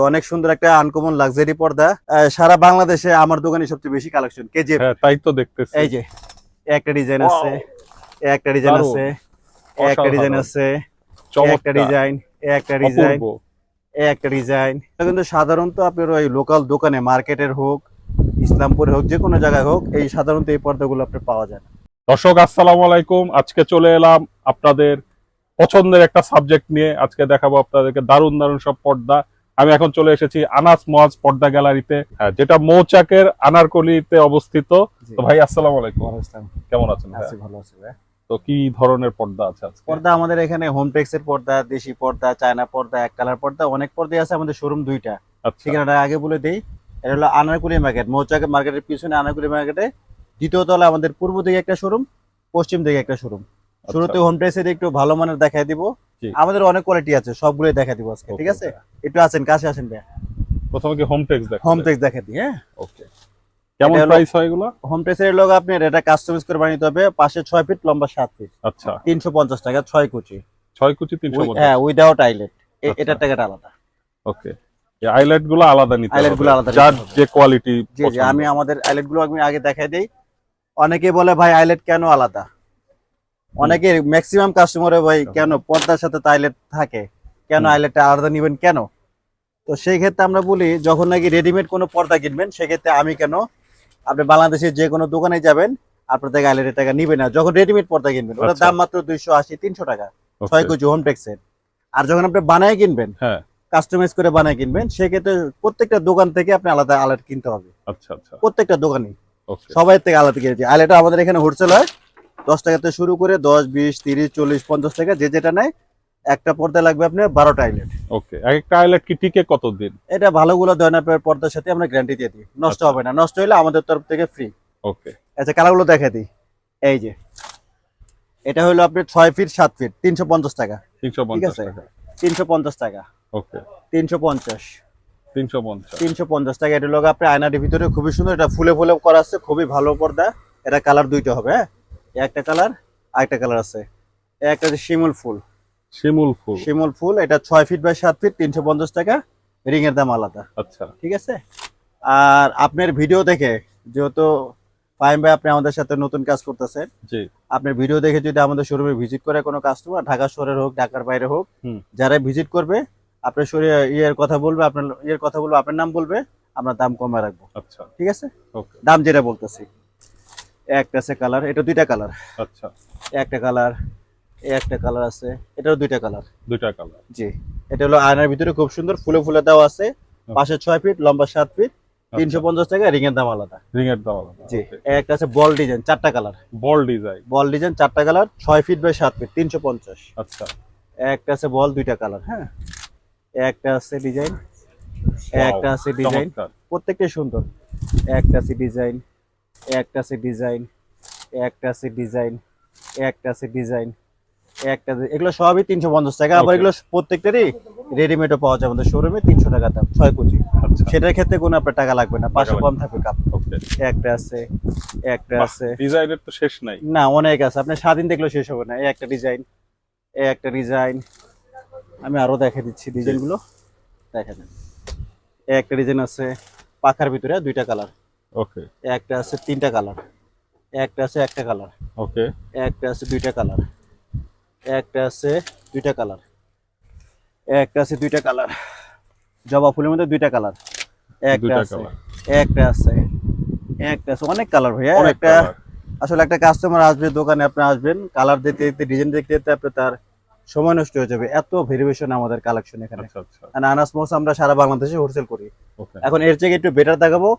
অনেক সুন্দর একটা আনকমন লাক্সারি পর্দা। আহ, সারা বাংলাদেশে আমার দোকানে সবচেয়ে বেশি কালেকশন কেজিএফ হ্যাঁ তাই তো দেখতেছি। এই যে একটা ডিজাইন আছে এ একটা ডিজাইন আছে এ একটা ডিজাইন আছে একটা ডিজাইন এ একটা ডিজাইন এ একটা ডিজাইন এটা কিন্তু সাধারণত আপনার ওই লোকাল দোকানে মার্কেটের হোক ইসলামপুরে হোক যে কোনো জায়গায় হোক এই সাধারণত এই পর্দাগুলো আপনার পাওয়া যায় না। দর্শক আসসালামু আলাইকুম। আজকে চলে এলাম আপনাদের পছন্দের একটা সাবজেক্ট নিয়ে। আজকে দেখাবো আপনাদেরকে দারুণ দারুণ সব পর্দা। আমি এখন চলে এসেছি আনাস মজ পর্দা গ্যালারিতে যেটা মৌচাকের আনারকলিতে অবস্থিত। তো ভাই আসসালাম আলাইকুম। কেমন আছেন আছি, ভালো আছি ভাই। তো কি ধরনের পর্দা আছে আজকে? পর্দা আমাদের এখানে হোম টেক্সের পর্দা দেশি পর্দা চায়না পর্দা এক কালার পর্দা অনেক পর্দাই আছে আমাদের শোরুম দুইটা। আচ্ছা। ঠিকানাটা আগে বলে দেই এটা হলো আনারকুলি মার্কেট মৌচাক মার্কেটের পিছনে আনারকুলি মার্কেটে দ্বিতীয় তলা আমাদের পূর্ব দিকে একটা শোরুম পশ্চিম দিকে একটা শোরুম আচ্ছা। শুরুতে হোম টেক্সের একটু ভালো মানের দেখাই দিব। আমাদের অনেক কোয়ালিটি আছে সবগুলোই দেখা দিব আজকে ঠিক আছে? একটু আসেন কাছে আসেন ভাই প্রথমে কি হোম টেক্স দেখ হোম টেক্স দেখা দিই হ্যাঁ? ওকে কেমন প্রাইস হয় এগুলো? হোম টেক্সের লোক আপনার এটা কাস্টমাইজ করে বানিয়ে হবে পাশে ছয় ফিট লম্বা সাত ফিট আচ্ছা। তিনশো পঞ্চাশ টাকা ছয় কুচি। ছয় কুচি তিনশো উই- হ্যাঁ উইদাউট আইলেট আচ্ছা। এটার টাকাটা আলাদা। ওকে এই আইলেটগুলো আলাদা নিতে হবে। গুলো আলাদা যার যে কোয়ালিটি জি জি আমি আমাদের আইলেটগুলো আমি আগে দেখাই দিই। অনেকে বলে ভাই আইলেট কেন আলাদা? অনেকে ম্যাক্সিমাম কাস্টমারে ভাই কেন পর্দার সাথে আইলেট থাকে? কেন। আইলেটটা আলাদা নিবেন কেন? তো সেই ক্ষেত্রে আমরা বলি যখন নাকি রেডিমেড কোনো পর্দা কিনবেন সেক্ষেত্রে আমি কেন আপনি বাংলাদেশের যে কোনো দোকানে যাবেন আপনার থেকে আইলেটের টাকা নিবে না। যখন রেডিমেড পর্দা কিনবেন ওটার আচ্ছা। দাম মাত্র দুইশো আশি তিনশো টাকা। ছয় কেজি হোম টেক্সের আর যখন আপনি বানায় কিনবেন হ্যাঁ। কাস্টমাইজ করে বানায় কিনবেন সেক্ষেত্রে প্রত্যেকটা দোকান থেকে আপনি আলাদা আলাদা কিনতে হবে। আচ্ছা আচ্ছা। প্রত্যেকটা দোকানে সবাই থেকে আলাদা কিনেছি এটা আমাদের এখানে হোলসেল হয়। দশ টাকা থেকে শুরু করে দশ বিশ তিরিশ চল্লিশ পঞ্চাশ টাকা যে যেটা নেয় একটা পর্দা লাগবে আপনার বারোটা আইলেট। ওকে এক একটা আইলাইট কি টিকে কতদিন? এটা ভালোগুলো দেয় না পর্দার সাথে আমরা গ্যারান্টি দিয়ে দিই। নষ্ট আচ্ছা। হবে না নষ্ট হলে আমাদের তরফ থেকে ফ্রি ওকে। আচ্ছা কালারগুলো দেখা দিই। এই যে এটা হলো আপনার ছয় ফিট সাত ফিট তিনশো পঞ্চাশ টাকা। তিনশো ঠিক পঞ্চাশ আছে? তিনশো পঞ্চাশ টাকা। ওকে। তিনশো পঞ্চাশ। তিনশো পঞ্চাশ। তিনশো পঞ্চাশ টাকা এটা লোক আপনি আয়নাটির ভিতরে খুবই সুন্দর। এটা ফুলে ফুলে করা আছে খুবই ভালো পর্দা। এটা কালার দুইটা হবে হ্যাঁ? একটা কালার আর একটা কালার আছে। একটা শিমুল ফুল। শিমুল ফুল। শিমুল ফুল এটা ছয় ফিট বাই সাত ফিট তিনশো পঞ্চাশ টাকা রিং এর দাম আলাদা। আচ্ছা। ঠিক আছে? আর আপনার ভিডিও দেখে যেহেতু ফাইম ভাই আপনি আমাদের সাথে নতুন কাজ করতেছেন জি। আপনার ভিডিও দেখে যদি আমাদের শোরুমে ভিজিট করে কোনো কাস্টমার ঢাকা শহরের হোক ঢাকার বাইরে হোক। যারা ভিজিট করবে আপনার শরীর ইয়ের কথা বলবে আপনার ইয়ের কথা বলবে আপনার নাম বলবে আমরা দাম কমে রাখব। আচ্ছা। ঠিক আছে? দাম যেটা বলতেছি। একটা আছে কালার এটা দুইটা কালার আচ্ছা। একটা কালার একটা কালার আছে এটাও দুইটা কালার দুইটা কালার জি এটা হলো আয়নার ভিতরে খুব সুন্দর ফুলে ফুলে দেওয়া আছে। পাশে ছয় ফিট লম্বা সাত ফিট তিনশো পঞ্চাশ টাকা রিং এর দাম আলাদা। রিং এর দাম আলাদা। জি একটা আছে বল ডিজাইন চারটা colour ball design. Ball design চারটা কালার ছয় ফিট বাই সাত ফিট তিনশো পঞ্চাশ। আচ্ছা। একটা আছে বল দুইটা কালার হ্যাঁ। একটা আছে ডিজাইন একটা আছে ডিজাইন। প্রত্যেকটাই সুন্দর। একটা আছে ডিজাইন একটা আছে ডিজাইন একটা আছে ডিজাইন একটা আছে ডিজাইন একটা এগুলো সবই তিনশো পঞ্চাশ টাকা আবার এগুলো প্রত্যেকটারই রেডিমেডও পাওয়া যায় আমাদের শোরুমে তিনশো টাকা দাম ছয় কোটি আচ্ছা। সেটার ক্ষেত্রে কোনো আপনার টাকা লাগবে না পাঁচশো কম থাকবে কাপ একটা আছে একটা আছে। ডিজাইনের তো শেষ নাই। না অনেক আছে। আপনার স্বাধীন দেখলেও শেষ হবে না। এই একটা ডিজাইন একটা ডিজাইন আমি আরও দেখা দিচ্ছি ডিজাইনগুলো দেখা দেন একটা ডিজাইন আছে পাখার ভিতরে দুইটা কালার ওকে একটা আছে তিনটা কালার। একটা আছে একটা কালার। ওকে একটা আছে দুইটা কালার। একটা আছে দুইটা কালার। একটা আছে দুইটা কালার। জবা ফুলের মধ্যে দুইটা কালার। একটা আছে একটা আছে। একটা আছে অনেক কালার ভাইয়া। একটা আসলে একটা কাস্টমার আসবে দোকানে আপনি আসবেন কালার দেখতে দেখতে ডিজাইন দেখতে দেখতে আপনি তার সময় নষ্ট হয়ে যাবে। এত ভেরিয়েশন আমাদের কালেকশন এখানে। আচ্ছা আচ্ছা। আর আনাস মোস আমরা সারা বাংলাদেশে হোলসেল করি। এখন এর থেকে একটু বেটার দেখাবো।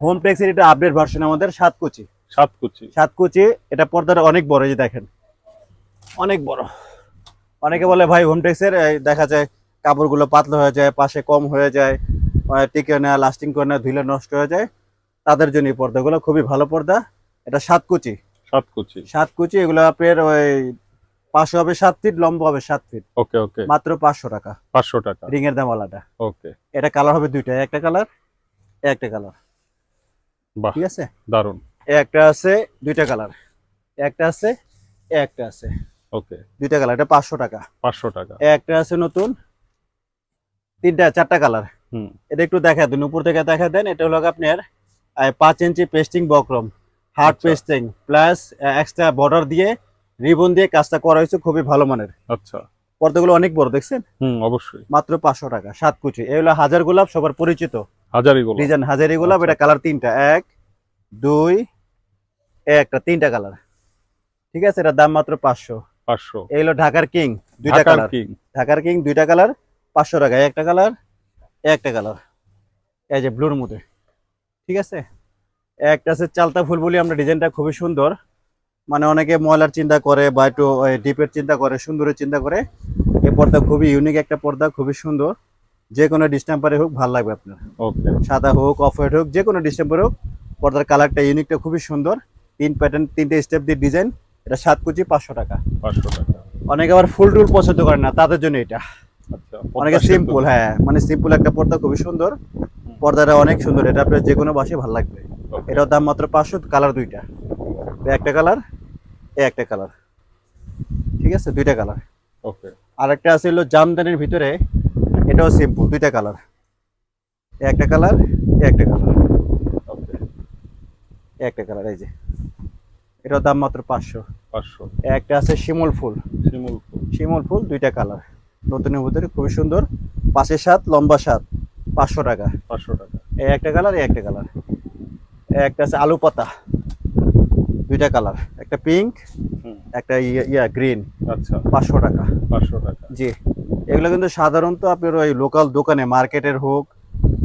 হোম টেক্সের এটা আপডেট ভার্সন আমাদের সাত কুচি সাত কুচি সাত কুচি এটা পর্দাটা অনেক বড় যে দেখেন। অনেক বড়। অনেকে বলে ভাই হোম টেক্সের এই দেখা যায় কাপড়গুলো পাতলা হয়ে যায় পাশে কম হয়ে যায় টিকে না লাস্টিং করে না ধুলে নষ্ট হয়ে যায়। তাদের জন্য এই পর্দাগুলো খুবই ভালো পর্দা। এটা সাত কুচি সাত কুচি সাত কুচি এগুলো আপনার ওই পাঁচশো হবে সাত ফিট লম্বা হবে সাত ফিট ওকে ওকে। মাত্র পাঁচশো টাকা। পাঁচশো টাকা। রিং এর দাম আলাদা। ওকে। এটা কালার হবে দুইটা একটা কালার একটা কালার ঠিক আছে? দারুণ একটা আছে দুইটা কালার। একটা আছে একটা আছে। ওকে। দুইটা কালার এটা পাঁচশো টাকা। পাঁচশো টাকা। একটা আছে নতুন তিনটা চারটা কালার। হুম। এটা একটু দেখা দেন উপর থেকে দেখা দেন এটা হলো আপনার পাঁচ ইঞ্চি পেস্টিং বক্রম হার্ড আচ্ছা। পেস্টিং প্লাস এক্সট্রা বর্ডার দিয়ে রিবন দিয়ে কাজটা করা হয়েছে খুবই ভালো মানের। আচ্ছা। পর্দাগুলো অনেক বড় দেখছেন? হুম অবশ্যই। মাত্র পাঁচশো টাকা সাত কুচি। এই হলো হাজার গোলাপ সবার পরিচিত। হাজারি গোলাপ। ডিজাইন হাজারি গোলাপ আচ্ছা। এটা কালার তিনটা এক দুই একটা তিনটা কালার। ঠিক আছে এটার দাম মাত্র পাঁচশো। পাঁচশো। এই হলো ঢাকার কিং দুইটা কালার। ঢাকার কিং দুইটা কালার পাঁচশো টাকা একটা কালার একটা কালার। এই যে ব্লুর মধ্যে। ঠিক আছে? একটা আছে চালতা ফুল বলি আমরা ডিজাইনটা খুবই সুন্দর। মানে অনেকে ময়লার চিন্তা করে বা একটু ডিপের চিন্তা করে সুন্দরের চিন্তা করে। এই পর্দা খুবই ইউনিক একটা পর্দা খুবই সুন্দর। যে কোনো ডিস্টেম্পারে হোক ভালো লাগবে আপনার। ওকে সাদা হোক অফ হোয়াইট হোক যে কোনো ডিস্টেম্পার হোক পর্দার কালারটা ইউনিকটা খুবই সুন্দর। তিন প্যাটার্ন তিনটে স্টেপ দিয়ে ডিজাইন এটা সাত কুচি পাঁচশো টাকা। পাঁচশো টাকা। অনেকে আবার ফুল টুল পছন্দ করে না তাদের জন্য এটা। আচ্ছা অনেকে সিম্পল হ্যাঁ মানে সিম্পল একটা পর্দা খুবই সুন্দর। পর্দাটা অনেক সুন্দর এটা আপনার যে কোনো বাসে ভালো লাগবে। এটার দাম মাত্র পাঁচশো কালার দুইটা। একটা কালার এ একটা কালার ঠিক আছে দুইটা কালার ওকে আর একটা আছে হলো জামদানির ভিতরে এটাও সিম্পল দুইটা কালার একটা কালার একটা কালার একটা কালার এই যে। এটার দাম মাত্র পাঁচশো। পাঁচশো। একটা আছে শিমুল ফুল। শিমুল ফুল। শিমুল ফুল দুইটা কালার নতুনের ভিতরে খুবই সুন্দর। পাশে সাত লম্বা সাত। পাঁচশো টাকা। পাঁচশো টাকা। এই একটা কালার এই একটা কালার একটা আছে আলু পাতা। দুইটা কালার একটা পিঙ্ক একটা ইয়া ইয়া গ্রিন আচ্ছা। পাঁচশো টাকা। পাঁচশো টাকা। জি। এগুলো কিন্তু সাধারণত আপনার ওই লোকাল দোকানে মার্কেটের হোক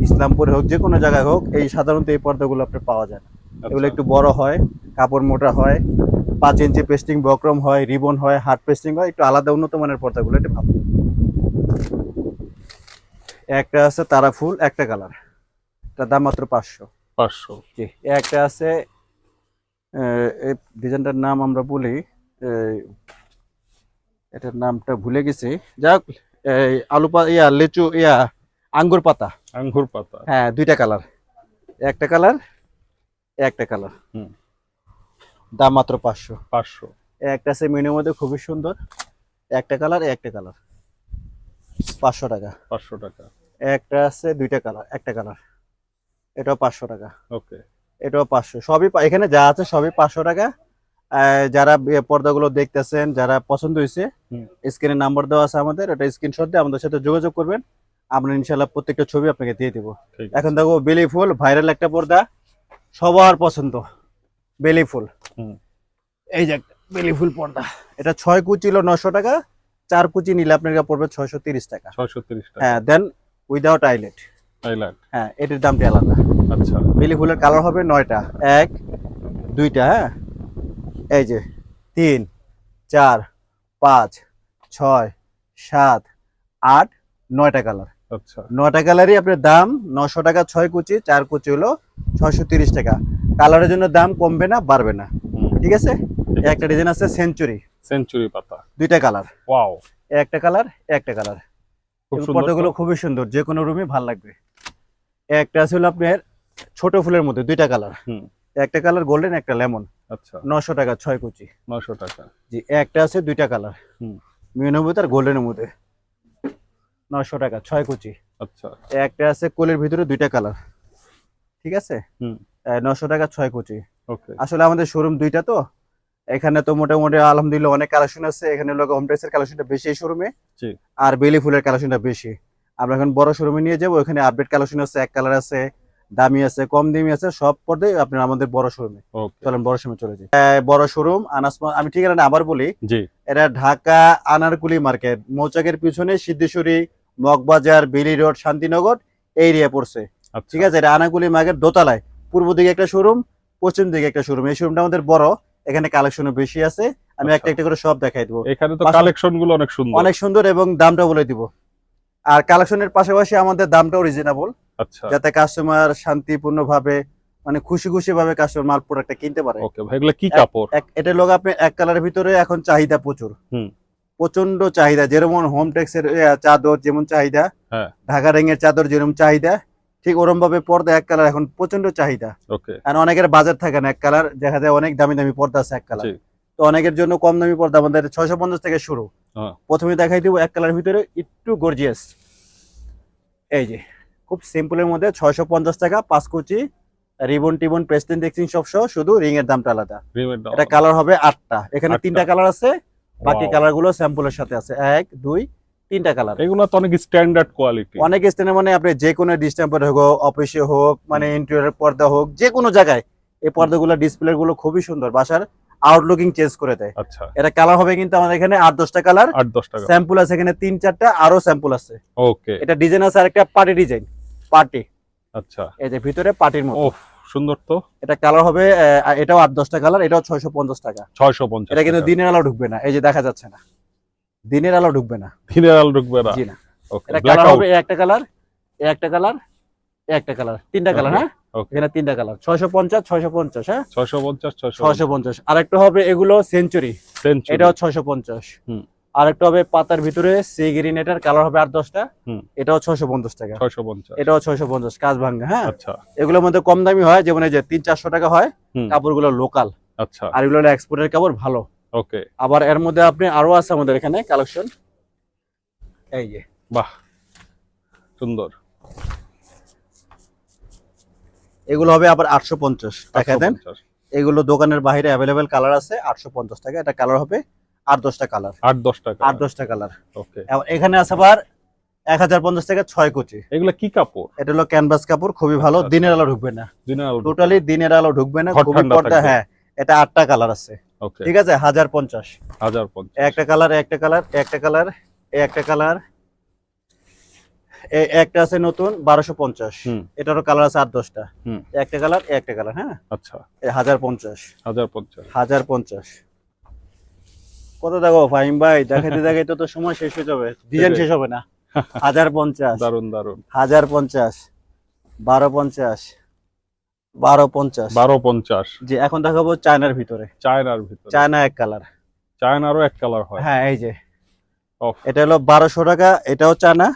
ইসলামপুরে হোক যে কোনো জায়গায় হোক এই সাধারণত এই পর্দাগুলো আপনার পাওয়া যায় না। এগুলো আচ্ছা, একটু বড় হয় কাপড় মোটা হয় পাঁচ ইঞ্চি পেস্টিং বক্রম হয় রিবন হয় হার্ড পেস্টিং হয় একটু আলাদা উন্নত মানের পর্দাগুলো একটু ভালো। একটা আছে তারা ফুল একটা কালার। তার দাম মাত্র পাঁচশো। পাঁচশো। জি একটা আছে এই ডিজাইনটার নাম আমরা বলি এটার নামটা ভুলে গেছি। যাক এই আলু পা ইয়া লিচু ইয়া আঙ্গুর পাতা। আঙ্গুর পাতা। হ্যাঁ দুইটা কালার। একটা কালার একটা কালার। হুম। দাম মাত্র পাঁচশো। পাঁচশো। একটা আছে মেনুর মধ্যে খুবই সুন্দর। একটা কালার একটা কালার। পাঁচশো টাকা। পাঁচশো টাকা। একটা আছে দুইটা কালার একটা কালার। এটাও পাঁচশো টাকা। ওকে। এটাও পাঁচশো। সবই এখানে যা আছে সবই পাঁচশো টাকা। যারা পর্দাগুলো দেখতেছেন যারা পছন্দ হয়েছে হুম। স্ক্রিনে নাম্বার দেওয়া আছে আমাদের ওটা স্ক্রিনশট দিয়ে আমাদের সাথে যোগাযোগ করবেন। আমরা ইনশাল্লাহ প্রত্যেকটা ছবি আপনাকে দিয়ে দেবো। এখন দেখো বেলি ফুল ভাইরাল একটা পর্দা সবার পছন্দ বেলি ফুল। হুম। এই যে বেলি ফুল পর্দা এটা ছয় কুচি হলো নশো টাকা চার কুচি নিলে আপনার পড়বে ছয়শো তিরিশ টাকা। ছয়শো তিরিশ টাকা। হ্যাঁ দেন উইদাউট আইলেট থাইল্যান্ড হ্যাঁ এটির দামটি আলাদা। আচ্ছা। বেলি ফুলের কালার হবে নয়টা এক দুইটা হ্যাঁ? এই যে তিন চার পাঁচ ছয় সাত আট নয়টা কালার। আচ্ছা। নয়টা কালারই আপনার দাম নশো টাকা ছয় কুচি চার কুচি হলো ছয়শো তিরিশ টাকা। কালারের জন্য দাম কমবে না বাড়বে না। ঠিক আছে? একটা ডিজাইন আছে সেঞ্চুরি। সেঞ্চুরি পাতা। দুইটা কালার। ওয়াও। একটা কালার একটা কালার। পর্দাগুলো খুবই সুন্দর যে কোনো রুমে ভালো লাগবে। একটা আছে হলো আপনার ছোট ফুলের মধ্যে দুইটা কালার। হুম। একটা কালার গোল্ডেন একটা লেমন। আচ্ছা। নশো টাকা ছয় কুচি। নয়শো টাকা। জি একটা আছে দুইটা কালার। হুম। মিউনের মধ্যে আর গোল্ডেনের মধ্যে নশো টাকা ছয় কুচি। আচ্ছা। একটা আছে কোলের ভিতরে দুইটা কালার। ঠিক আছে? হুম। নশো টাকা ছয় কুচি। ওকে। আসলে আমাদের শোরুম দুইটা তো। এখানে তো মোটামুটি আলহামদুলিল্লাহ অনেক কালেকশন আছে। এখানে লোক হোম ড্রেসের কালেকশনটা বেশি এই শোরুমে আর বেলি ফুলের কালেকশনটা বেশি। আমরা এখন বড় শোরুমে নিয়ে যাব। ওখানে আপডেট কালেকশন আছে এক কালার আছে। দামি আছে কম দামি আছে সব পর্দায় আপনার আমাদের বড় শোরুমে চলেন বড় শোরুমে চলে যাই। বড় শোরুম আনাস আমি ঠিকানা আবার বলি। এটা ঢাকা আনারকুলি মার্কেট মৌচাকের পিছনে সিদ্ধেশ্বরী মগবাজার বেলি রোড শান্তিনগর এই এরিয়া পড়ছে। আচ্ছা। ঠিক আছে এটা আনারকুলি মার্কেট দোতলায়। পূর্ব দিকে একটা শোরুম পশ্চিম দিকে একটা শোরুম এই শোরুমটা আমাদের বড় এখানে কালেকশনও বেশি আছে। আমি আচ্ছা। একটা একটা করে সব দেখাই দেবো। এখানে তো কালেকশনগুলো অনেক সুন্দর। অনেক সুন্দর এবং দামটা বলে দিব। আর কালেকশনের পাশাপাশি আমাদের দামটাও রিজনেবল আচ্ছা। যাতে কাস্টমার শান্তিপূর্ণ ভাবে মানে খুশি খুশি ভাবে কাস্টমার মাল প্রোডাক্টটা কিনতে পারে। ওকে ভাই এগুলো কি কাপড়? এটা লোক আপনি এক কালারের ভিতরে এখন চাহিদা প্রচুর। হুম। প্রচণ্ড চাহিদা যেমন হোম টেক্সের চাদর যেমন চাহিদা হ্যাঁ। ঢাকা রেঙের চাদর যেরকম চাহিদা ঠিক ওরম ভাবে পর্দা এক কালার এখন প্রচণ্ড চাহিদা। ওকে আর অনেকের বাজার থাকে না এক কালার দেখা যায় অনেক দামি দামি পর্দা আছে এক কালার। তো অনেকের জন্য কম দামি পর্দা আমাদের ছয়শো পঞ্চাশ থেকে শুরু। প্রথমে দেখাই দিব এক কালার ভিতরে একটু গর্জিয়াস এই যে খুব সিম্পলের মধ্যে ছয়শো পঞ্চাশ টাকা পাঁচ কুচি রিবন টিবন পেস্টিন দেখছেন সব সহ শুধু রিং এর দামটা আলাদা। এটা কালার হবে আটটা। এখানে তিনটা কালার আছে বাকি কালারগুলো স্যাম্পলের সাথে আছে। এক দুই তিনটা কালার। এগুলো তো অনেক স্ট্যান্ডার্ড কোয়ালিটি অনেক স্থানে মানে আপনি যে কোনো ডিস্টেম্পারে হোক অফিসে হোক মানে ইন্টেরিয়র পর্দা হোক যে কোনো জায়গায় এই পর্দাগুলো ডিসপ্লে গুলো খুবই সুন্দর। বাসার আউটলুকিং চেঞ্জ করে দেয়। আচ্ছা। এটা কালার হবে কিন্তু আমাদের এখানে আট দশটা কালার আট দশটা স্যাম্পল আছে এখানে তিন চারটা আরও স্যাম্পল আছে। ওকে এটা ডিজাইন আছে আরেকটা পার্টি ডিজাইন পার্টি আচ্ছা। এই যে ভিতরে পার্টির মতো। সুন্দর তো। এটা কালার হবে এটাও আট দশটা কালার এটাও ছয়শো পঞ্চাশ টাকা। ছয়শো পঞ্চাশ এটা কিন্তু দিনের আলো ঢুকবে না। এই যে দেখা যাচ্ছে না। দিনের আলো ঢুকবে না। দিনের আলো ঢুকবে না। জি না। এটা কালার হবে একটা কালার একটা কালার একটা কালার তিনটা কালার হ্যাঁ. এখানে তিনটা কালার ছয়শো পঞ্চাশ ছয়শো পঞ্চাশ হ্যাঁ? ছয়শো পঞ্চাশ ছয়শো পঞ্চাশ। আরেকটা হবে এগুলো সেঞ্চুরি এটাও ছয়শো পঞ্চাশ। হুম। আরেকটা হবে পাতার ভিতরে সি গ্রিন এটার কালার হবে আট দশটা। হুম। এটাও ছয়শো পঞ্চাশ টাকা। ছয়শো পঞ্চাশ। এটাও ছয়শো পঞ্চাশ কাজ ভাঙ্গা হ্যাঁ? আচ্ছা। এগুলোর মধ্যে কম দামি হয় যেমন এই যে তিন চারশো টাকা হয়। কাপড়গুলো লোকাল আচ্ছা। আর এগুলো এক্সপোর্টের কাপড় ভালো। ওকে। আবার এর মধ্যে আপনি আরও আছে আমাদের এখানে কালেকশন এই যে। বাহ। সুন্দর। এগুলো হবে আবার আটশো পঞ্চাশ দেখা দেন। এগুলো দোকানের বাইরে অ্যাভেলেবেল কালার আছে আটশো পঞ্চাশ টাকা। এটা কালার হবে আট দশটা কালার আট দশ টাকা আট দশটা কালার ওকে এখানে আছে আবার এক হাজার পঞ্চাশ টাকা ছয় কুচি এগুলো কি কাপড়? এটা হলো ক্যানভাস কাপড় খুবই ভালো। আচ্ছা, দিনের আলো ঢুকবে না। টোটালি দিনের আলো ঢুকবে না খুবই পর্দা হ্যাঁ এটা আটটা কালার আছে। ঠিক আছে? হাজার পঞ্চাশ। হাজার পঞ্চাশ। একটা কালার একটা কালার একটা কালার একটা কালার একটা আছে নতুন বারোশো পঞ্চাশ। এটারও কালার আছে আট দশটা। একটা কালার একটা কালার হ্যাঁ? আচ্ছা। হাজার পঞ্চাশ। হাজার পঞ্চাশ। হাজার পঞ্চাশ। কত দেখো ফাহিম ভাই দেখাইতে দেখাইতে তো সময় শেষ হয়ে যাবে। ডিজাইন শেষ হবে না। হাজার পঞ্চাশ। দারুণ দারুণ হাজার পঞ্চাশ। বারো পঞ্চাশ। বারো পঞ্চাশ। বারো পঞ্চাশ। জি এখন দেখাবো চায়নার ভিতরে। চায়নার ভিতরে। চায়না এক কালার চায়নারও এক কালার হয়। হ্যাঁ এই যে. এটা হলো বারোশো টাকা এটাও চায়না।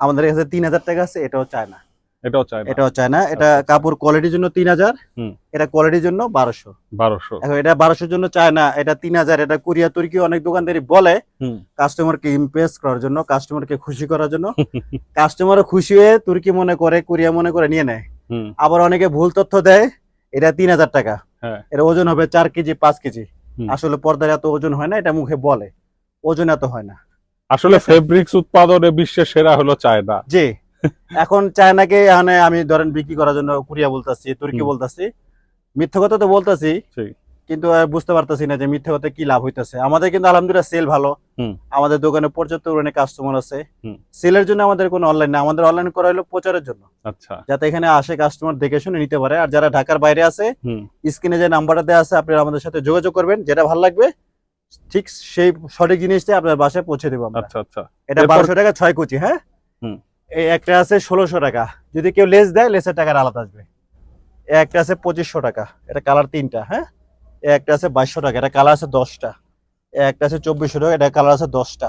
আমাদের কাছে তিন হাজার টাকা আছে এটাও চায়না। এটাও চায়না। এটাও চায়না। এটা আচ্ছা। কাপড় কোয়ালিটির জন্য তিন হাজার এটা কোয়ালিটির জন্য বারোশো। বারোশো। এখন এটা বারোশোর জন্য চায়না এটা তিন হাজার এটা কোরিয়া তুর্কি অনেক দোকানদারি বলে কাস্টমারকে ইমপ্রেস করার জন্য কাস্টমারকে খুশি করার জন্য। কাস্টমারও খুশি হয়ে তুর্কি মনে করে কোরিয়া মনে করে নিয়ে নেয়। আবার অনেকে ভুল তথ্য দেয় এটা তিন হাজার টাকা। হ্যাঁ। এটা ওজন হবে চার কেজি পাঁচ কেজি। আসলে পর্দার এত ওজন হয় না এটা মুখে বলে। ওজন এত হয় না। আসলে ফেব্রিক্স উৎপাদনে বিশ্বের সেরা হলো চায়না। জি। এখন চায়নাকে মানে আমি ধরেন বিক্রি করার জন্য কোরিয়া বলতাছি তুর্কি। বলতাছি। মিথ্যা কথা তো বলতাছি কিন্তু বুঝতে পারতাছি না যে মিথ্যা কথা কি লাভ হইতাছে। আমাদের কিন্তু আলহামদুলিল্লাহ সেল ভালো। আমাদের দোকানে পর্যাপ্ত পরিমাণে কাস্টমার আছে। সেলের জন্য আমাদের কোনো অনলাইন না আমাদের অনলাইন করা হলো প্রচারের জন্য। আচ্ছা। যাতে এখানে আসে কাস্টমার দেখে শুনে নিতে পারে। আর যারা ঢাকার বাইরে আছে স্ক্রিনে যে নাম্বারটা দেওয়া আছে আপনারা আমাদের সাথে যোগাযোগ করবেন। যেটা ভালো লাগবে ঠিক সেই সঠিক জিনিসটা আপনার বাসায় পৌঁছে দেবো আচ্ছা আচ্ছা। এটা বারোশো টাকা ছয় কোচি হ্যাঁ? এই একটা আছে ষোলোশো টাকা। যদি কেউ লেস দেয় লেসের টাকার আলাদা আসবে। একটা আছে পঁচিশশো টাকা। এটা কালার তিনটা হ্যাঁ? একটা আছে বাইশশো টাকা। এটা কালার আছে দশটা। একটা আছে চব্বিশশো টাকা। এটা কালার আছে দশটা।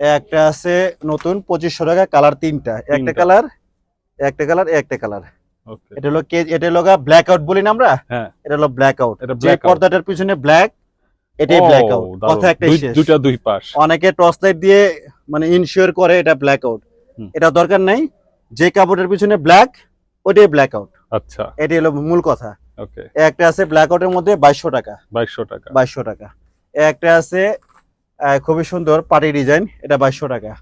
একটা আছে নতুন পঁচিশশো টাকা। কালার তিনটা। একটা কালার একটা কালার একটা কালার। এটা হলো এটা হলো ব্ল্যাক আউট বলি না আমরা? হ্যাঁ। এটা হলো ব্ল্যাক আউট পর্দাটার পিছনে ব্ল্যাক এটাই ব্ল্যাক আউট দারুণ। কথা একটা দুইটা দুই পাশ। অনেকে টর্চ লাইট দিয়ে মানে ইনশিওর করে এটা ব্ল্যাক আউট। এটা দরকার নাই। যে কাপড়ের পিছনে ব্ল্যাক ওটাই ব্ল্যাক আউট আচ্ছা। এটাই হলো মূল কথা। ওকে একটা আছে ব্ল্যাক আউটের মধ্যে বাইশশো টাকা। বাইশশো টাকা। বাইশশো টাকা। একটা আছে খুবই সুন্দর পার্টি ডিজাইন এটা বাইশশো টাকা।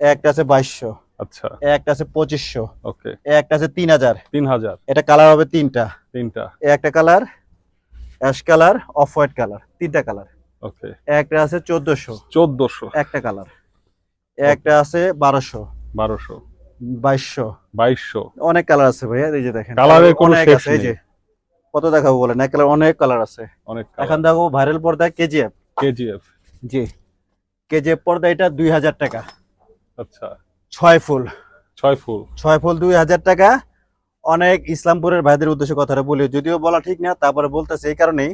একটা আছে বাইশশো। আচ্ছা। একটা আছে পঁচিশশো। ওকে একটা আছে তিন হাজার। তিন হাজার। এটা কালার হবে তিনটা। তিনটা। একটা colour ash colour off white colour তিনটা কালার। ওকে। একটা আছে চোদ্দশো। চোদ্দশো। একটা কালার। একটা আছে বারোশো। বারোশো। বাইশশো। বাইশশো। অনেক কালার আছে ভাইয়া এই যে দেখেন। কালারের কোনো শেষ আছে, এই যে। কত দেখাবো বলেন? এক কালার অনেক কালার আছে। অনেক এখন দেখো ভাইরাল পর্দা কেজিএফ। কেজিএফ। জি। কেজিএফ পর্দা এটা দুই হাজার টাকা। আচ্ছা। ছয় ফুল। ছয় ফুল। ছয় ফুল দুই হাজার টাকা। অনেক ইসলামপুরের ভাইদের উদ্দেশ্যে কথাটা বলি যদিও বলা ঠিক না তারপরে বলতেছে এই কারণেই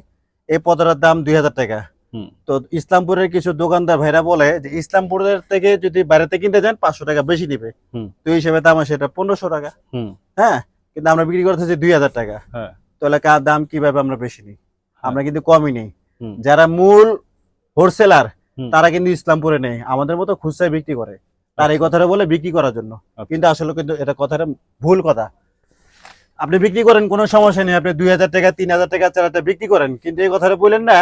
এই পর্দার দাম দুই হাজার টাকা। হুম। তো ইসলামপুরের কিছু দোকানদার ভাইরা বলে যে ইসলামপুরের থেকে যদি বাইরেতে কিনতে যান পাঁচশো টাকা বেশি নিবে। তো হিসেবে দাম আসে এটা পনেরোশো টাকা। হ্যাঁ কিন্তু আমরা বিক্রি করতেছি দুই হাজার টাকা। হ্যাঁ। তাহলে কার দাম কীভাবে আমরা বেশি নিই? আমরা কিন্তু কমই নেই। যারা মূল হোলসেলার তারা কিন্তু ইসলামপুরে নেই। আমাদের মতো খুচরায় বিক্রি করে। তার এই কথাটা বলে বিক্রি করার জন্য। আচ্ছা। কিন্তু আসলে কিন্তু এটা কথাটা ভুল কথা। আপনি বিক্রি করেন কোনো সমস্যা নেই। আপনি দুই হাজার টাকা তিন হাজার টাকা চার হাজার বিক্রি করেন। কিন্তু এই কথাটা বললেন না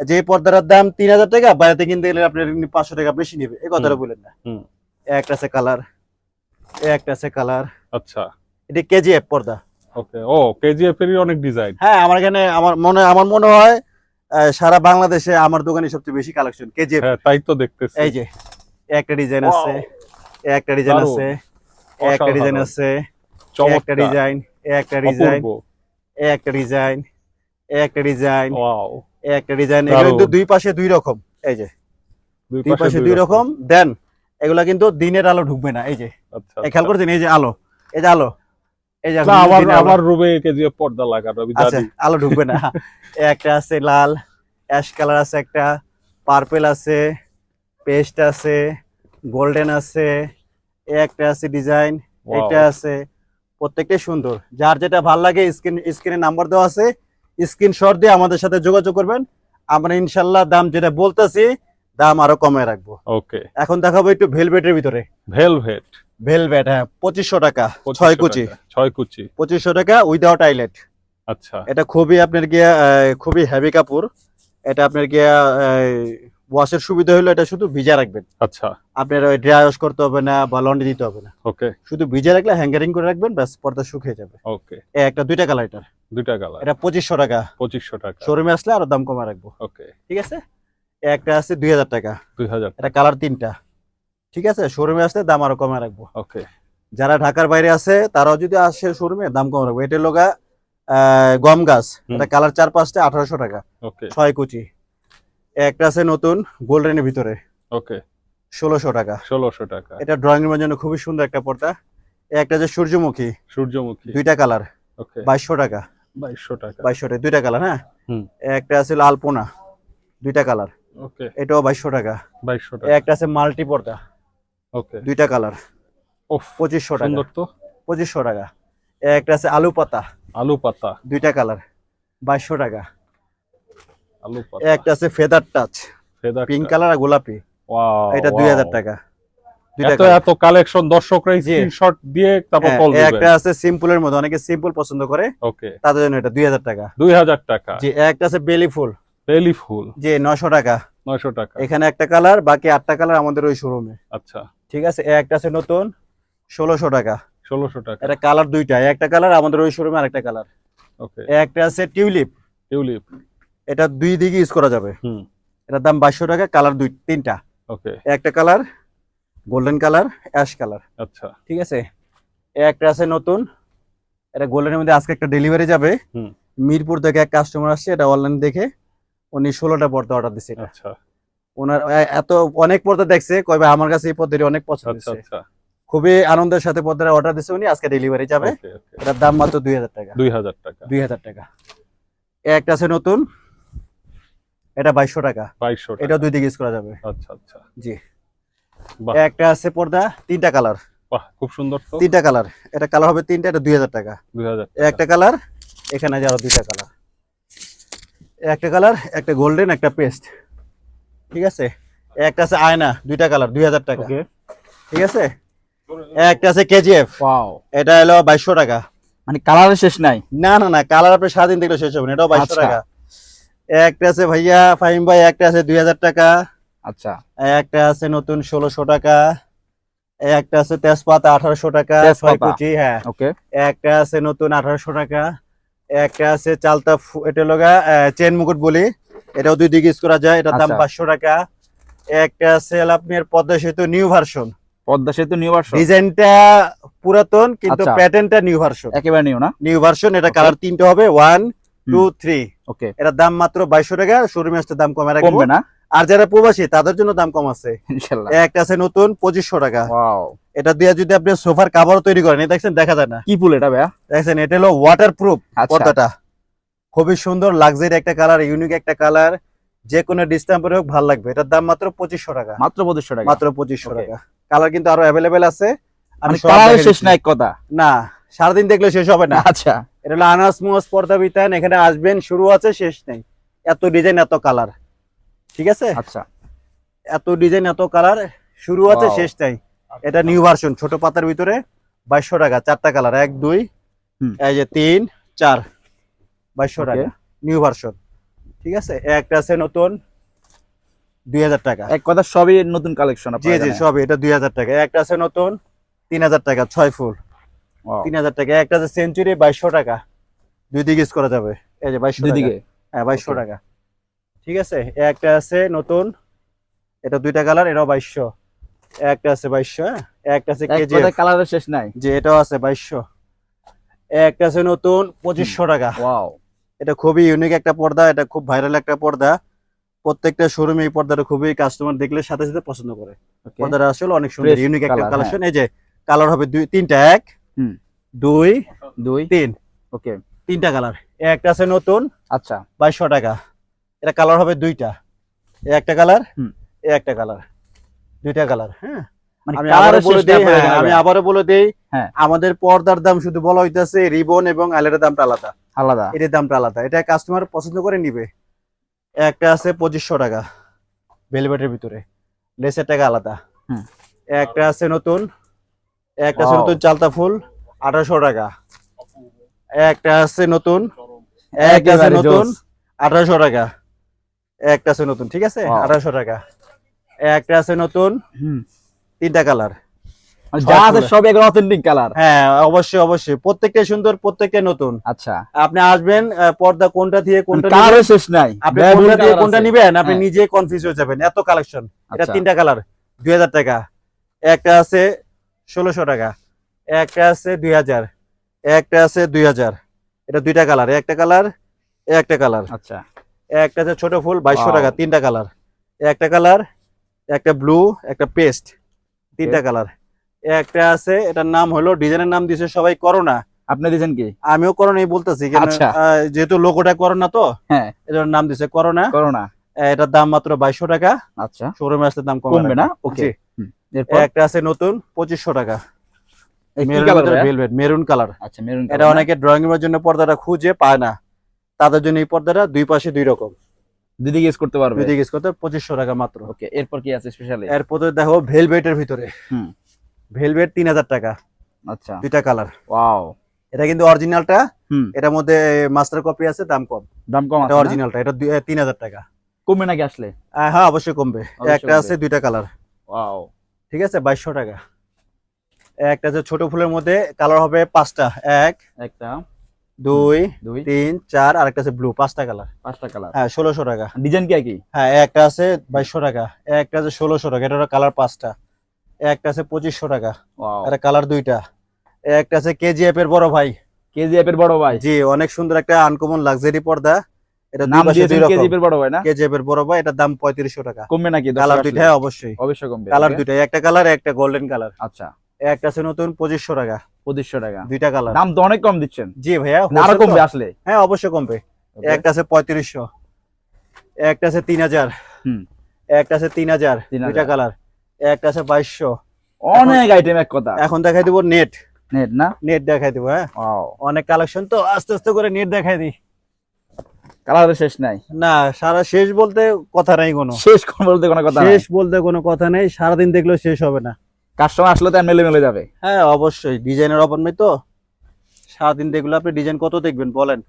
যে পর্দাটার দাম তিন হাজার টাকা বাইরেতে কিনতে গেলে আপনি পাঁচশো টাকা বেশি নেবে। এই কথাটা বললেন না। একটা আছে কালার একটা আছে কালার আচ্ছা। এটি কেজিএফ পর্দা। ওকে। ও কেজিএফ এরই অনেক ডিজাইন হ্যাঁ আমার এখানে আমার মনে আমার মনে হয় সারা বাংলাদেশে আমার দোকানে সবচেয়ে বেশি কালেকশন কেজিএফ হ্যাঁ তাই তো দেখতেছি। এই যে একটা ডিজাইন আছে একটা ডিজাইন আছে একটা ডিজাইন আছে একটা ডিজাইন একটা ডিজাইন একটা ডিজাইন এ একটা ডিজাইন ওয়াও একটা ডিজাইন এগুলো কিন্তু দুই পাশে দুই রকম এই যে। দুই পাশে দুই রকম। দেন এগুলা কিন্তু দিনের আলো ঢুকবে না এই যে। আচ্ছা খেয়াল করছেন এই যে আলো। এই যে আলো। এই যে আলো। আমার রুমে কেজিএফ পর্দা লাগানো আচ্ছা আলো ঢুকবে না। একটা আছে লাল অ্যাশ কালার আছে একটা পার্পেল আছে পেস্ট আছে গোল্ডেন আছে এ একটা আছে ডিজাইন এটা আছে প্রত্যেকটাই সুন্দর। যার যেটা ভালো লাগে স্ক্রিন স্ক্রিনে নাম্বার দেওয়া আছে স্ক্রিনশট দিয়ে আমাদের সাথে যোগাযোগ করবেন। আমরা ইনশাল্লাহ দাম যেটা বলতেছি দাম আরও কমে রাখব। ওকে। এখন দেখাবো একটু ভেলভেটের ভিতরে। ভেলভেট। ভেলভেট হ্যাঁ পঁচিশশো টাকা ছয় কুচি। ছয় কুচি। পঁচিশশো টাকা উইদাউট আইলেট আচ্ছা। এটা খুবই আপনার গিয়া খুবই হেভি কাপড়। এটা আপনার গিয়া ওয়াশের সুবিধা হলো এটা শুধু ভিজা রাখবেন। আচ্ছা। আপনার ওই ড্রাই ওয়াশ করতে হবে না বা লন্ড্রি দিতে হবে না। ওকে শুধু ভিজা রাখলে হ্যাঙ্গারিং করে রাখবেন ব্যাস পর্দা শুকিয়ে যাবে। ওকে এ একটা দুইটা কালার এটা। দুইটা কালার এটা পঁচিশশো টাকা। পঁচিশশো টাকা। শোরুমে আসলে আরও দাম কমে রাখব। ওকে ঠিক আছে? একটা আছে দুই হাজার টাকা। দুই হাজার এটা কালার তিনটা। ঠিক আছে? শোরুমে আসলে দাম আরও কমে রাখব। ওকে যারা ঢাকার বাইরে আছে তারাও যদি আসে শোরুমে দাম কমে রাখব। এটা লোগা আহ, গম গাছ। এটা কালার চার পাঁচটা আঠারোশো টাকা। ওকে ছয় কুচি। একটা আছে নতুন গোল্ডেনের ভিতরে। ওকে। ষোলোশো টাকা। ষোলোশো টাকা। এটা ড্রয়িং রুমের জন্য খুবই সুন্দর একটা পর্দা। একটা যে সূর্যমুখী সূর্যমুখী। দুইটা কালার ওকে। বাইশশো টাকা। বাইশশো টাকা। বাইশশো টাকা দুইটা কালার হ্যাঁ? একটা আছে লাল দুইটা কালার ওকে। এটাও বাইশশো টাকা। বাইশশো টাকা। একটা আছে মাল্টি পর্দা। ওকে। দুইটা কালার ওফ পঁচিশশো টাকা। সুন্দর তো। পঁচিশশো টাকা। একটা আছে আলু পাতা। আলু পাতা। দুইটা কালার বাইশশো টাকা। একটা আছে feather touch feather pink colour আর গোলাপি। ওয়াও এটা দুই হাজার টাকা। এত এত কালেকশন স্ক্রিনশট দিয়ে তারপর হ্যাঁ, কল দিবেন। একটা আছে সিম্পলের মধ্যে অনেকে সিম্পল পছন্দ করে। ওকে তাদের জন্য এটা দুই হাজার টাকা। দুই হাজার টাকা। জি একটা আছে বেলি ফুল বেলি ফুল জি নশো টাকা। নয়শো টাকা। এখানে একটা কালার বাকি আটটা কালার আমাদের ওই শোরুমে আচ্ছা। ঠিক আছে একটা আছে নতুন ষোলোশো টাকা। ষোলোশো টাকা। এটা কালার দুইটা একটা কালার আমাদের ওই শোরুমে আরেকটা কালার। ওকে একটা আছে টিউলিপ টিউলিপ এটা দুই দিকে ইউজ করা যাবে। হুম। এটার দাম বাইশশো টাকা কালার দুই তিনটা। ওকে। একটা colour golden colour ash colour আচ্ছা। ঠিক আছে? একটা আছে নতুন। এটা গোল্ডেনের মধ্যে আজকে একটা ডেলিভারি যাবে। হুম। মিরপুর থেকে এক কাস্টমার আসছে এটা অনলাইন দেখে উনি ষোলোটা পর্দা অর্ডার দিচ্ছে আচ্ছা। ওনার এত অনেক পর্দা দেখছে কয়বার আমার কাছে এই পদ্ধতি অনেক পছন্দ আচ্ছা আচ্ছা। খুবই আনন্দের সাথে পর্দাটা অর্ডার দিচ্ছে উনি আজকে ডেলিভারি যাবে। এটার দাম মাত্র দুই হাজার টাকা। দুই হাজার টাকা। দুই হাজার টাকা। একটা আছে নতুন। এটা বাইশশো টাকা। বাইশশো এটা দুই দিকে ইউজ করা যাবে। আচ্ছা আচ্ছা। জি। একটা আছে পর্দা তিনটা কালার। বাহ খুব সুন্দর তো। তিনটা কালার। এটা কালার হবে তিনটা এটা দুই হাজার টাকা। দুই হাজার একটা কালার এখানে যে আরও দুইটা কালার। একটা কালার একটা গোল্ডেন একটা পেস্ট। ঠিক আছে? একটা আছে আয়না দুইটা কালার দুই হাজার টাকা। ওকে। ঠিক আছে? একটা আছে কেজিএফ। এটা হলো বাইশশো টাকা। মানে কালারের শেষ নাই? না না না কালার আপনি সারাদিন দেখলে শেষ হবে না। এটাও বাইশশো আচ্ছা। টাকা। একটা আছে ভাইয়া ফাহিম ভাই একটা আছে দুই হাজার টাকা। আচ্ছা। একটা আছে নতুন ষোলোশো টাকা। একটা আছে তেজপাতা আঠারোশো টাকা। ছয় কুচি হ্যাঁ। ওকে। একটা আছে নতুন আঠারোশো টাকা। একটা আছে চালতা এটা লগা চেন মুকুট বলি। এটাও দুই দিকে ইউজ করা যায় এটার দাম আচ্ছা। পাঁচশো টাকা। একটা আছে আপনার পদ্মা সেতু নিউ ভার্সন। পদ্মা সেতু নিউ ভার্সন? ডিজাইনটা পুরাতন কিন্তু আচ্ছা। প্যাটার্নটা নিউ ভার্সন। একেবারে নিউ না? নিউ ভার্সন এটা কালার তিনটে হবে ওয়ান টু থ্রি। ওকে। এটার দাম মাত্র বাইশশো টাকা শোরুমে আসতে দাম কমে রাখব। না? আর যারা প্রবাসী তাদের জন্য দাম কম আছে। একটা আছে নতুন পঁচিশশো টাকা। এটা দিয়ে যদি আপনি সোফার কাভার তৈরি করেন দেখছেন দেখা যায় না। কি ফুল এটা ভাইয়া? দেখছেন এটা হলো ওয়াটার প্রুফ আচ্ছা। পর্দাটা। খুবই সুন্দর লাক্সারি একটা কালার ইউনিক একটা কালার যে কোনো ডিস্টাম্পের হোক ভালো লাগবে। এটার দাম মাত্র পঁচিশশো টাকা। মাত্র পঁচিশশো টাকা? মাত্র পঁচিশশো টাকা। কালার কিন্তু আরও অ্যাভেলেবেল আছে। আমি মানে শেষ। নাই এক কথা। না সারাদিন দেখলে শেষ হবে না। আচ্ছা। এটা হলো আনাস মোয়াজ পর্দা বিতান এখানে আসবেন শুরু আছে শেষ নেই। এত ডিজাইন এত কালার ঠিক আছে? আচ্ছা। এত ডিজাইন এত কালার শুরু আছে শেষ নাই। এটা নিউ ভার্সন ছোট পাতার ভিতরে বাইশশো টাকা চারটা কালার এক দুই। এই যে তিন চার বাইশশো টাকা নিউ ভার্সন ঠিক আছে? একটা আছে নতুন দুই হাজার টাকা। এক কথা সবই নতুন কালেকশন জি জি সবই এটা দুই হাজার টাকা। একটা আছে নতুন তিন হাজার টাকা ছয় ফুল। তিন হাজার টাকা। একটা আছে সেঞ্চুরি বাইশশো টাকা। দুই দিকে ইউজ করা যাবে। এই যে বাইশশো দিকে? হ্যাঁ বাইশশো টাকা। ঠিক আছে? একটা আছে নতুন। এটা দুইটা কালার এটাও বাইশশো। একটা আছে বাইশশো হ্যাঁ? একটা আছে কেজি কালারের শেষ নাই। যে এটাও আছে বাইশশো। একটা আছে নতুন পঁচিশশো টাকা। ওয়াও এটা খুবই ইউনিক একটা পর্দা এটা খুব ভাইরাল একটা পর্দা। প্রত্যেকটা শোরুমে এই পর্দাটা খুবই কাস্টমার দেখলে সাথে সাথে পছন্দ করে। পর্দাটা আসলে অনেক সুন্দর ইউনিক একটা কালেকশন এই যে কালার হবে দুই তিনটা এক। দুই দুই। তিন। ওকে তিনটা কালার। একটা আছে নতুন। আচ্ছা। বাইশশো টাকা। এটা কালার হবে দুইটা। একটা কালার একটা কালার। দুইটা কালার হ্যাঁ? মানে আমি আবারও বলে দেই হ্যাঁ। আবারও বলে দেই হ্যাঁ। আমাদের পর্দার দাম শুধু বলা হইতেছে রিবন এবং আইলের দামটা আলাদা। আলাদা। এটার দামটা আলাদা। এটা কাস্টমার পছন্দ করে নিবে। একটা আছে পঁচিশশো টাকা। ভেলভেটের ভিতরে। লেসের টাকা আলাদা। হুম। একটা আছে নতুন। একটা Wow. নতুন চালতা ফুল আঠারোশো টাকা। একটা আছে নতুন একটা আছে নতুন। আঠারোশো টাকা। একটা আছে নতুন ঠিক আছে. আঠারোশো টাকা। একটা আছে নতুন তিনটা কালার। মানে যা আছে সব একদম অথেন্টিক কালার হ্যাঁ অবশ্যই অবশ্যই। প্রত্যেকটা সুন্দর প্রত্যেকটা নতুন। আচ্ছা। আপনি আসবেন পর্দা কোনটা দিয়ে কোনটা নিবেন, কালারের শেষ নাই। আপনি কোনটা দিয়ে কোনটা। নিবেন? আপনি হ্যাঁ। নিজে কনফিউজ হয়ে যাবেন। এত কালেকশন এটা আচ্ছা। তিনটা কালার দুই হাজার টাকা। একটা আছে ষোলোশো টাকা। একটা আছে দুই হাজার একটা আছে দুই হাজার। এটা দুইটা কালার একটা কালার একটা কালার। আচ্ছা। একটা আছে ছোট ফুল বাইশশো টাকা তিনটা কালার। একটা কালার একটা ব্লু একটা পেস্ট তিনটা কালার। একটা আছে এটার নাম হলো ডিজাইনের নাম দিয়েছে সবাই করোনা। আপনি দিয়েছেন কি? আমিও করোনাই বলতেছি আচ্ছা। যেহেতু লোগোটা করোনা তো হ্যাঁ। এটার নাম দিছে করোনা। করোনা। এটার দাম মাত্র বাইশশো টাকা। আচ্ছা। শোরুমে আসলে দাম কমে কমবে না? ওকে একটা আছে নতুন পঁচিশশো টাকা। এই কালার ভেলভেট মেরুন কালার। আচ্ছা মেরুন এটা অনেকে ড্রয়িং রুমের জন্য পর্দাটা খুঁজে পায় না। তাদের জন্য এই পর্দাটা দুই পাশে দুই রকম। দিদি গেস করতে পারবে? দুই দিকে করতে পঁচিশশো টাকা মাত্র। ওকে এরপর কি আছে স্পেশালি এরপর দেখো ভেলভেটের ভিতরে। হুম। ভেলভেট তিন হাজার টাকা। আচ্ছা। দুইটা কালার ওয়াও এটা কিন্তু অরিজিনালটা হুম। এটার মধ্যে মাস্টার কপি আছে দাম কম। দাম কম এটা অরিজিনালটা এটা দুই- তিন হাজার টাকা। কমবে নাকি আসলে? হ্যাঁ অবশ্যই কমবে। একটা আছে দুইটা কালার ওয়াও ঠিক আছে? বাইশশো টাকা। একটা আছে ছোট ফুলের মধ্যে কালার হবে পাঁচটা। এক একটা দুই দুই তিন চার আর একটা আছে ব্লু পাঁচটা কালার। পাঁচটা কালার। হ্যাঁ ষোলোশো টাকা। ডিজাইন কি একই? হ্যাঁ একটা আছে বাইশশো টাকা একটা আছে ষোলোশো টাকা এটা কালার পাঁচটা। একটা আছে পঁচিশশো টাকা এটা কালার দুইটা। একটা আছে কেজিএফ এর বড় ভাই। কেজিএফ এর বড় ভাই। জি অনেক সুন্দর একটা আনকমন লাক্সারি পর্দা। এটা নাম দিয়েছেন কেজিএফ এর বড় ভাই না? কেজিএফ এর বড় ভাই এটার দাম পঁয়ত্রিশশো টাকা। কমবে নাকি? কালার দুইটা অবশ্যই। অবশ্যই কমবে কালার দুইটা একটা কালার একটা গোল্ডেন কালার আচ্ছা। একটা আছে নতুন পঁচিশশো টাকা। পঁচিশশো টাকা। দুইটা কালার দাম তো অনেক কম দিচ্ছেন। জি ভাইয়া আরও কমবে আসলে? হ্যাঁ অবশ্যই কমবে। একটা আছে পঁয়ত্রিশশো। একটা আছে তিন হাজার। হুম। একটা আছে তিন হাজার। 3000 দুইটা কালার একটা আছে অনেক আইটেম এক কথা। এখন দেখাই দিব নেট নেট না? নেট দেখাই দিব হ্যাঁ। অনেক কালেকশন তো আস্তে আস্তে করে নেট দেখাই দিই। কালারের শেষ নাই। না সারা শেষ বলতে কথা নাই কোনো। শেষ বলতে কোনো কথা শেষ বলতে কোনো কথা নেই সারাদিন দেখলেও শেষ হবে না। কাস্টমার আসলে তো মেলে মেলে যাবে। হ্যাঁ অবশ্যই। ডিজাইনের নেই তো। সারাদিন দেখলে আপনি ডিজাইন কত দেখবেন বলেন।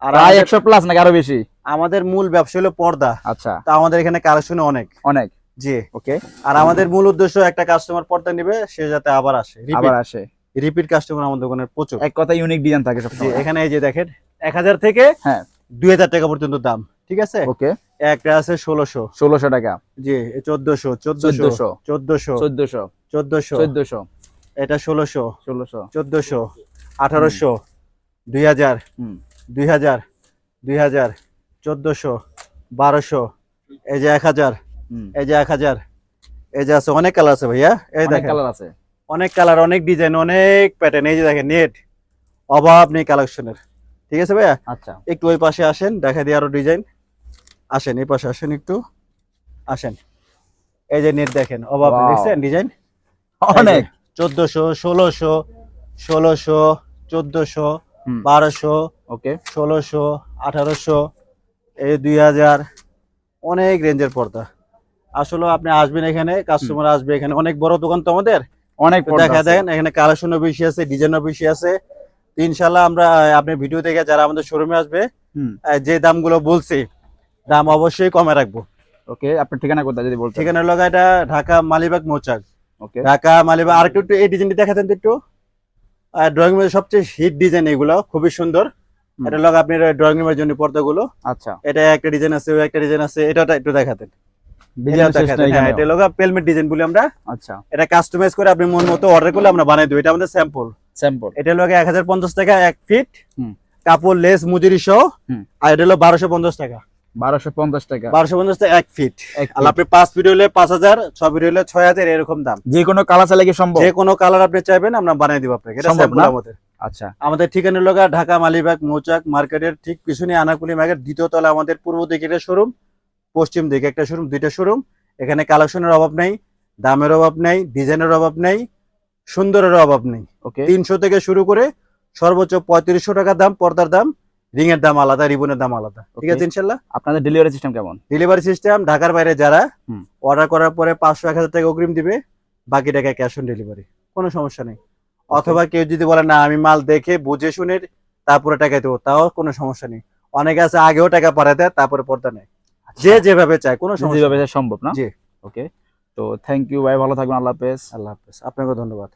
আর প্রায় আমাদের- একশো প্লাস নাকি আরও বেশি? আমাদের মূল ব্যবসা হলো পর্দা। আচ্ছা। তা আমাদের এখানে কালেকশন অনেক। অনেক? জি। ওকে আর আমাদের মূল উদ্দেশ্য একটা কাস্টমার পর্দা নিবে সে যাতে আবার আসে। আবার আসে। রিপিট কাস্টমার আমাদের দোকানে প্রচুর। এক কথা ইউনিক ডিজাইন থাকে সব এখানে এই যে দেখেন এক হাজার থেকে হ্যাঁ। দুই হাজার টাকা পর্যন্ত দাম ঠিক আছে? ওকে। একটা আছে ষোলোশো। ষোলোশো টাকা। জি চোদ্দশো চোদ্দশো চোদ্দশো। চোদ্দশো চোদ্দশো। চোদ্দশো। এটা ষোলোশো। ষোলোশো। চোদ্দশো আঠারোশো দুই হাজার হুম। দুই হাজার দুই হাজার চোদ্দশো বারোশো এই যে এক হাজার হুম। এই যে এক হাজার এই যে আছে অনেক কালার আছে ভাইয়া। এই দেখেন। কালার আছে। অনেক কালার অনেক ডিজাইন অনেক প্যাটার্ন এই যে দেখেন নেট। অভাব নেই কালেকশনের ঠিক আছে ভাইয়া? আচ্ছা। একটু ওই পাশে আসেন দেখা দিয়ে আরও ডিজাইন আসেন এই পাশে আসেন একটু। আসেন। এই যে নেট দেখেন অভাব দেখছেন ডিজাইন অনেক। চোদ্দশো ষোলোশো ষোলোশো চোদ্দশো বারোশো ওকে ষোলোশো আঠারোশো এই দুই হাজার। অনেক রেঞ্জের পর্দা। আসলে আপনি আসবেন এখানে কাস্টমার আসবে এখানে। অনেক বড় দোকান তো আমাদের। অনেক দেখা। দেন এখানে কালেকশনও বেশি আছে ডিজাইনও বেশি আছে। ইনশাল্লাহ আমরা আপনি ভিডিও দেখে যারা আমাদের শোরুমে আসবে যে দামগুলো বলছি দাম অবশ্যই কমে রাখব। ওকে আপনার ঠিকানা কোথায় যদি বলতে ঠিকানা লগা এটা ঢাকা মালিবাগ মৌচাক। ওকে। ঢাকা মালিবাগ আর একটু এই ডিজাইনটি দেখাতেন তো একটু। ড্রয়িং রুমের সবচেয়ে হিট ডিজাইন এগুলো খুবই সুন্দর। এটা লগা আপনি ড্রয়িং রুমের জন্য পর্দাগুলো। আচ্ছা। এটা একটা ডিজাইন আছে ওই একটা ডিজাইন আছে এটা একটু দেখাতেন। হ্যাঁ, এটা লগা পেলমেট ডিজাইন বলি আমরা। আচ্ছা। এটা কাস্টমাইজ করে আপনি মন মতো অর্ডার করলে আমরা বানাই দেবো। এটা আমাদের স্যাম্পল স্যাম্পল। এটা হলো এক হাজার পঞ্চাশ টাকা এক ফিট। হুম। কাপড় লেস মজুরি সহ। হুম। আর এটা হলো বারোশো পঞ্চাশ টাকা। বারোশো পঞ্চাশ টাকা। বারোশো পঞ্চাশ টাকা এক ফিট। আর আপনি পাঁচ ফিট হলে পাঁচ হাজার ছ ফিট হলে ছয় হাজার এরকম দাম। যে কোনো কালার চাইলে কি সম্ভব? যে কোনো কালার আপনি চাইবেন আমরা বানিয়ে দিব আপনাকে। এটা সম্ভব না? আমাদের। আচ্ছা। আমাদের ঠিকানা লগা ঢাকা মালিবাগ মৌচাক মার্কেটের ঠিক পিছনে আনাকুলি মার্কেট দ্বিতীয় তলা আমাদের পূর্ব দিকে একটা শোরুম পশ্চিম দিকে একটা শোরুম দুইটা শোরুম এখানে কালেকশনের অভাব নেই দামের অভাব নেই ডিজাইনের অভাব নেই। সুন্দরের অভাব নেই। ওকে তিনশো থেকে শুরু করে সর্বোচ্চ পঁয়ত্রিশশো টাকা দাম পর্দার দাম রিং এর দাম আলাদা রিবনের দাম আলাদা। ঠিক আছে ইনশাল্লাহ? আপনাদের ডেলিভারি সিস্টেম কেমন? ডেলিভারি সিস্টেম ঢাকার বাইরে যারা। অর্ডার করার পরে পাঁচশো এক হাজার টাকা অগ্রিম দিবে বাকি টাকা ক্যাশ অন ডেলিভারি কোনো সমস্যা নেই। অথবা কেউ যদি বলে না আমি মাল দেখে বুঝে শুনে তারপরে টাকা দেবো তাও কোনো সমস্যা নেই। অনেকে আছে আগেও টাকা পাঠায় দেয় তারপরে পর্দা নেয়। যে যেভাবে চায় কোনো যেভাবে সম্ভব না? জি। ওকে তো থ্যাংক ইউ ভাই ভালো থাকবেন আল্লাহ হাফেজ। আল্লাহ হাফেজ। আপনাকে ধন্যবাদ।